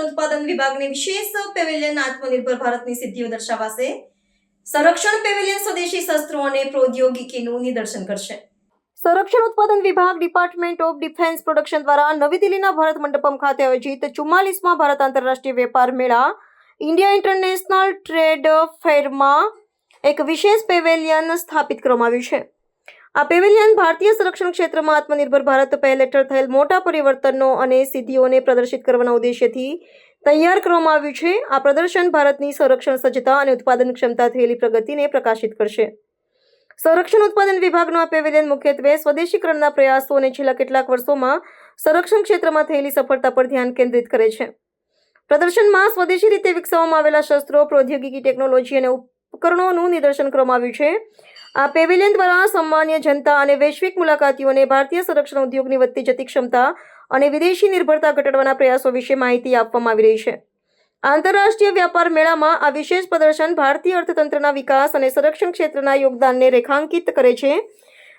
ઉત્પાદન વિભાગને વિશેષ પેવેલિયન આત્મનિર્ભર ભારતની સિદ્ધિઓ દર્શાવાશે. સંરક્ષણ પેવેલિયન સ્વદેશી શસ્ત્રો અને પ્રૌદ્યોગિકીનું નિદર્શન કરશે. સંરક્ષણ ઉત્પાદન વિભાગ ડિપાર્ટમેન્ટ ઓફ ડિફેન્સ પ્રોડક્શન દ્વારા નવી દિલ્હીના ભારત મંડપમ ખાતે આયોજિત ચુમ્માલીસમાં ભારત આંતરરાષ્ટ્રીય વેપાર મેળા ઇન્ડિયા ઇન્ટરનેશનલ ટ્રેડ ફેરમાં એક વિશેષ પેવેલિયન સ્થાપિત કરવામાં આવ્યું છે. આ પેવેલિયન ભારતીય સંરક્ષણ ક્ષેત્રમાં આત્મનિર્ભર ભારત પહેલ હેઠળ થયેલ મોટા પરિવર્તનો અને સિદ્ધિઓને પ્રદર્શિત કરવાના ઉદ્દેશ્યથી તૈયાર કરવામાં આવ્યું છે. આ પ્રદર્શન ભારતની સંરક્ષણ, સજ્જતા અને ઉત્પાદન ક્ષમતા થયેલી પ્રગતિને પ્રકાશિત કરશે. સંરક્ષણ ઉત્પાદન વિભાગનો આ પેવેલિયન મુખ્યત્વે સ્વદેશીકરણના પ્રયાસો અને છેલ્લા કેટલાક વર્ષોમાં સંરક્ષણ ક્ષેત્રમાં થયેલી સફળતા પર ધ્યાન કેન્દ્રિત કરે છે. પ્રદર્શનમાં સ્વદેશી રીતે વિકસાવવામાં આવેલા શસ્ત્રો, પ્રૌદ્યોગિકી ટેકનોલોજી અને ઉપકરણોનું નિદર્શન કરવામાં આવ્યું છે. આ પેવેલિયન દ્વારા સામાન્ય જનતા અને વૈશ્વિક મુલાકાતીઓને ભારતીય સંરક્ષણ ઉદ્યોગની વધતી જતી ક્ષમતા અને વિદેશી નિર્ભરતા ઘટાડવાના પ્રયાસો વિશે માહિતી આપવામાં આવી રહી છે. આંતરરાષ્ટ્રીય વ્યાપાર મેળામાં આ વિશેષ પ્રદર્શન ભારતીય અર્થતંત્રના વિકાસ અને સંરક્ષણ ક્ષેત્રના યોગદાનને રેખાંકિત કરે છે.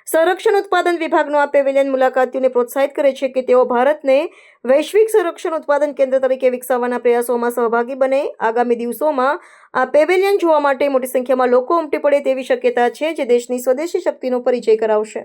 સંરક્ષણ ઉત્પાદન વિભાગનું આ પેવેલિયન મુલાકાતીઓને પ્રોત્સાહિત કરે છે કે તેઓ ભારતને વૈશ્વિક સંરક્ષણ ઉત્પાદન કેન્દ્ર તરીકે વિકસાવવાના પ્રયાસોમાં સહભાગી બને. આગામી દિવસોમાં આ પેવેલિયન જોવા માટે મોટી સંખ્યામાં લોકો ઉમટી પડે તેવી શક્યતા છે જે દેશની સ્વદેશી શક્તિનો પરિચય કરાવશે.